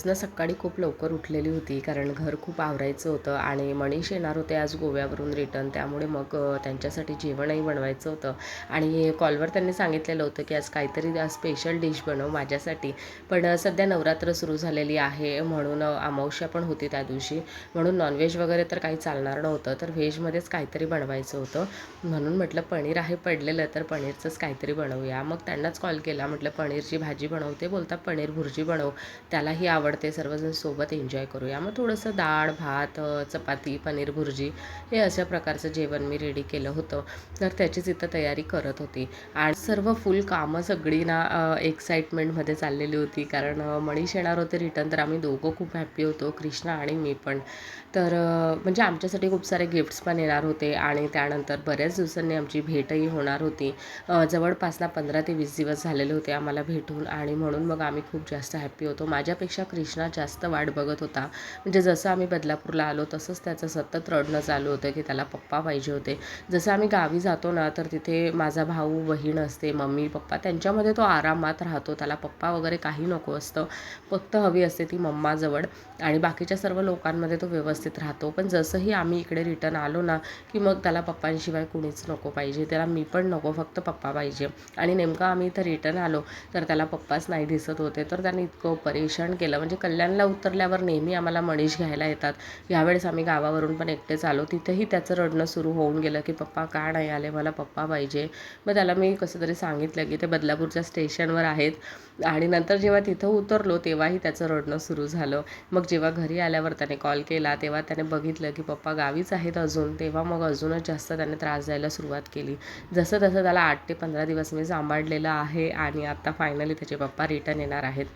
आज ना सकाळी खूप लवकर उठलेली होती कारण घर खूप आवरायचं होतं आणि मनीष येणार होते आज गोव्यावरून रिटर्न. त्यामुळे मग त्यांच्यासाठी जेवणही बनवायचं होतं. आणि कॉलवर त्यांनी सांगितलेलं होतं की आज काहीतरी स्पेशल डिश बनव माझ्यासाठी. पण सध्या नवरात्र सुरू झालेली आहे म्हणून अमावस्या पण होती त्या दिवशी. म्हणून नॉनव्हेज वगैरे तर काही चालणार नव्हतं तर व्हेजमध्येच काहीतरी बनवायचं होतं. म्हणून म्हटलं पनीर आहे पडलेलं तर पनीरचंच काहीतरी बनवूया. मग त्यांनाच कॉल केला म्हटलं पनीरची भाजी बनवते बोलता पनीर भुर्जी बनव त्यालाही आवड आवडते सर्वजण सोबत एन्जॉय करूया मग थोडंसं डाळ भात चपाती पनीर भुर्जी हे अशा प्रकारचं जेवण मी रेडी केलं होतं. तर त्याचीच इथं तयारी करत होती. आणि सर्व फुल कामं सगळी ना एक्साइटमेंटमध्ये चाललेली होती. कारण अ, मनीष येणार होते रिटर्न तर आम्ही दोघं खूप हॅप्पी होतो कृष्णा आणि मी पण. तर म्हणजे आमच्यासाठी खूप सारे गिफ्ट्स पण येणार होते आणि त्यानंतर बऱ्याच दिवसांनी आमची भेटही होणार होती. जवळपासला जवळपास ना पंधरा ते वीस दिवस झालेले होते आम्हाला भेटून आणि म्हणून मग आम्ही खूप जास्त हॅप्पी होतो. माझ्यापेक्षा कृष्णा जास्त वाट बघत होता. म्हणजे जसं आम्ही बदलापूरला आलो तसंच त्याचं सतत रडणं चालू होतं की त्याला पप्पा पाहिजे होते. जसं आम्ही गावी जातो ना तर तिथे माझा भाऊ बहीण असते मम्मी पप्पा त्यांच्यामध्ये तो आरामात राहतो. त्याला पप्पा वगैरे काही नको असतं. फक्त हवी असते ती मम्माजवळ. आणि बाकीच्या सर्व लोकांमध्ये तो व्यवस्थित राहतो. पण जसंही आम्ही इकडे रिटर्न आलो ना की मग त्याला पप्पांशिवाय कुणीच नको पाहिजे. त्याला मी पण नको फक्त पप्पा पाहिजे. आणि नेमकं आम्ही इथं रिटर्न आलो तर त्याला पप्पाच नाही दिसत होते. तर त्याने इतकं परेशान केलं. म्हणजे म्हणजे कल्याणला उतरल्यावर नेहमी आम्हाला मनीष घ्यायला येतात. यावेळेस आम्ही गावावरून पण एकटेच आलो. तिथेही त्याचं रडणं सुरू होऊन गेलं की पप्पा का नाही आले? मला पप्पा पाहिजे. मग त्याला मी कसं तरी सांगितलं की ते बदलापूरच्या स्टेशनवर आहेत. आणि नंतर जेव्हा तिथं उतरलो तेव्हाही त्याचं रडणं सुरू झालं. मग जेव्हा घरी आल्यावर त्याने कॉल केला तेव्हा त्याने बघितलं की पप्पा गावीच आहेत अजून. तेव्हा मग अजूनच जास्त त्याने त्रास द्यायला सुरुवात केली. जसं तसं त्याला आठ ते पंधरा दिवस मी सांभाळलेलं आहे आणि आता फायनली त्याचे पप्पा रिटर्न येणार आहेत.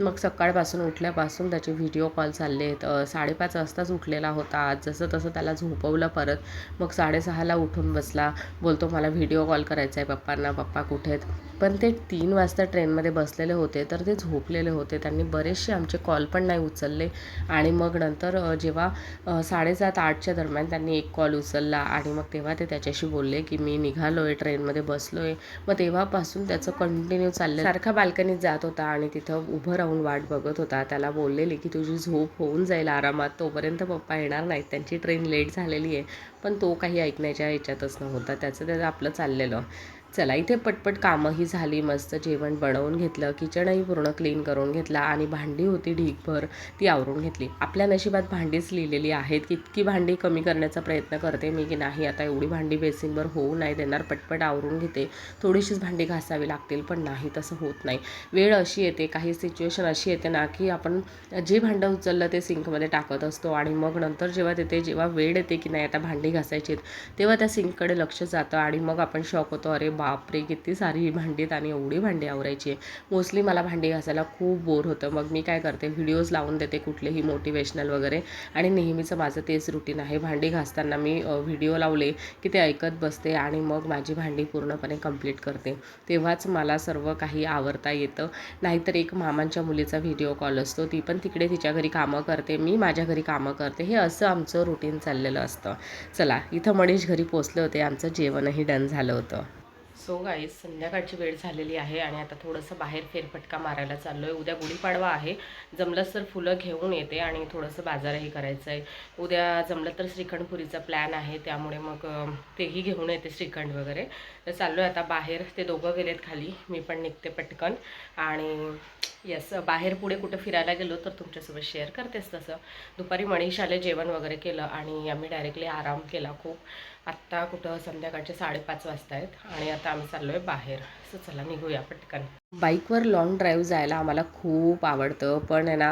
मग सकाळपासून उठल्यापासून त्याचे व्हिडिओ कॉल चालले आहेत साडेपाच वाजताच उठलेला होता. आज जसं तसं त्याला झोपवलं परत. मग साडेसहाला उठून बसला. बोलतो मला व्हिडिओ कॉल करायचा आहे पप्पांना. पप्पा कुठे आहेत? पण ते तीन वाजता ट्रेनमध्ये बसलेले होते. तर ते झोपलेले होते. त्यांनी बरेचसे आमचे कॉल पण नाही उचलले. आणि मग नंतर जेव्हा साडेसात आठच्या दरम्यान त्यांनी एक कॉल उचलला आणि मग तेव्हा ते त्याच्याशी बोलले की मी निघालो आहे ट्रेनमध्ये बसलो आहे मग तेव्हापासून त्याचं कंटिन्यू चाललं सारखा बाल्कनीत जात होता आणि तिथं उभं राहून वाट बघत होता. त्याला बोललेली की तुझी झोप होऊन जाईल आरामात. तोपर्यंत पप्पा येणार नाहीत. त्यांची ट्रेन लेट झालेली आहे. पण तो काही ऐकण्याच्या ह्याच्यातच नव्हता. त्याचं त्याचं आपलं चाललेलं. चला इथे पटपट कामंही झाली मस्त जेवण बनवून घेतलं किचनही पूर्ण क्लीन करून घेतला आणि भांडी होती ढीकभर ती आवरून घेतली. आपल्या नशिबात भांडीच लिहिलेली आहेत की इतकी भांडी कमी करण्याचा प्रयत्न करते मी की नाही आता एवढी भांडी बेसिनवर होऊ नाही देणार पटपट आवरून घेते. थोडीशीच भांडी घासावी लागतील पण नाही तसं होत नाही. वेळ अशी येते काही सिच्युएशन अशी येते ना की आपण जे भांडं उचललं ते सिंकमध्ये टाकत असतो आणि मग नंतर जेव्हा तिथे जेव्हा वेळ येते की नाही आता भांडी घासायची आहेत तेव्हा त्या सिंककडे लक्ष जातं आणि मग आपण शॉक होतो अरे बापरे किती सारी भांडीत आणि एवढी भांडी आवरायची. मोस्टली मला भांडी घासायला खूप बोर होतं. मग मी काय करते व्हिडिओज लावून देते कुठलेही मोटिवेशनल वगैरे. आणि नेहमीचं माझं तेच रुटीन आहे. भांडी घासताना मी व्हिडिओ लावले की ते ऐकत बसते आणि मग माझी भांडी पूर्णपणे कंप्लीट करते. तेव्हाच मला सर्व काही आवरता येतं. नाहीतर एक मामांच्या मुलीचा व्हिडिओ कॉल असतो. ती पण तिकडे तिच्या घरी कामं करते. मी माझ्या घरी कामं करते. हे असं आमचं रुटीन चाललेलं असतं. चला इथं मनीष घरी पोचले होते. आमचं जेवणही डन झालं होतं. सो गाईज संध्याकाळची वेळ झालेली आहे आणि आता थोडंसं बाहेर फेरफटका मारायला चाललो आहे उद्या गुढीपाडवा आहे. जमलंच तर फुलं घेऊन येते आणि थोडंसं बाजारही करायचं आहे उद्या जमलं तर श्रीखंडपुरीचा प्लॅन आहे. त्यामुळे मग तेही घेऊन येते श्रीखंड वगैरे. तर चाललो आहे आता बाहेर. ते दोघं गेलेत खाली. मी पण निघते पटकन. आणि येस बाहेर पुढे कुठं फिरायला गेलो तर तुमच्यासोबत शेअर करतेस तसं. दुपारी मणिषाले जेवण वगैरे केलं आणि आम्ही डायरेक्टली आराम केला खूप. आत्ता कुठं संध्याकाळचे साडेपाच वाजता आहेत आणि आता आम्ही चाललो आहे बाहेर. असं चला निघूया पटकन. बाईकवर लॉंग ड्राईव्ह जायला आम्हाला खूप आवडतं. पण आहे ना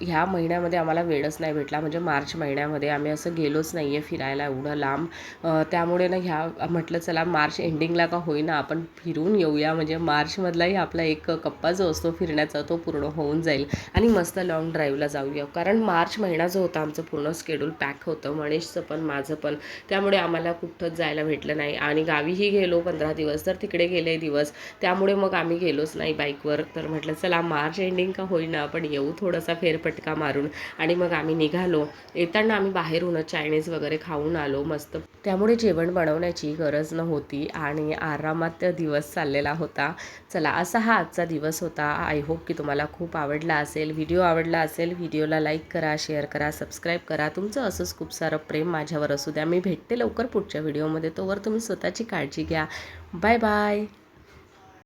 ह्या महिन्यामध्ये आम्हाला वेळच नाही भेटला. म्हणजे मार्च महिन्यामध्ये आम्ही असं गेलोच नाही आहे फिरायला एवढं लांब. त्यामुळे ना ह्या म्हटलं चला मार्च एंडिंगला का होईना आपण फिरून येऊया. म्हणजे मार्चमधलाही आपला एक कप्पा जो असतो फिरण्याचा तो पूर्ण होऊन जाईल. आणि मस्त लॉंग ड्राईव्हला जाऊया. कारण मार्च महिना जो होता आमचं पूर्ण स्केड्यूल पॅक होतं. मणेशचं पण माझं पण. त्यामुळे आम्हाला कुठंच जायला भेटलं नाही. आणि गावीही गेलो पंधरा दिवस तर तिकडे गेले दिवस. त्यामुळे मग आम्ही गेलोच नाही बाईकवर. तर म्हटलं चला मार्च एंडिंग का होईना पण येऊ थोडासा फेरफटका मारून. आणि मग आम्ही निघालो. येताना आम्ही बाहेरूनच चायनीज वगैरे खाऊन आलो मस्त. त्यामुळे जेवण बनवण्याची गरज नव्हती आणि आरामात दिवस चाललेला होता. चला असा हा आजचा दिवस होता. आय होप की तुम्हाला खूप आवडला असेल. व्हिडिओ आवडला असेल व्हिडिओला लाईक करा शेअर करा सबस्क्राईब करा. तुमचं असंच खूप सारं प्रेम माझ्यावर असू द्या. मी भेटते लवकर पुढच्या व्हिडिओमध्ये. तोवर तुम्ही स्वतःची काळजी घ्या. Bye bye